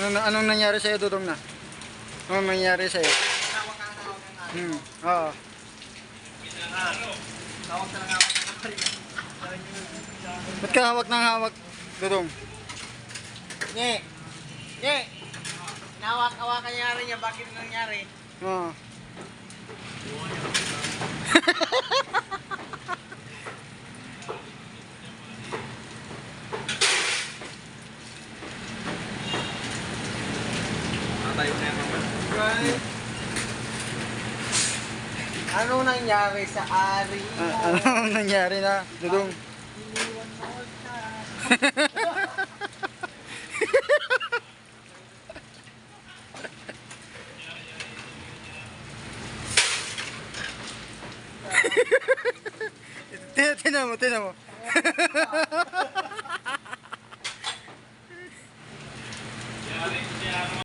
Anong, na- anong nangyari sa'yo, Dudong na? Anong nangyari sa'yo? Tawag ka tawag nga. Hmm, oo. Tawag ka. Ba't hawak ng hawak, Dudong? Nye! Nye! Nawak-awakan niya rin niya. Bakit nangyari? Oo. Natayo na naman. Ano nangyari sa ari mo? Ah, anong nangyari na, Dudong? Tinan mo, tinan mo.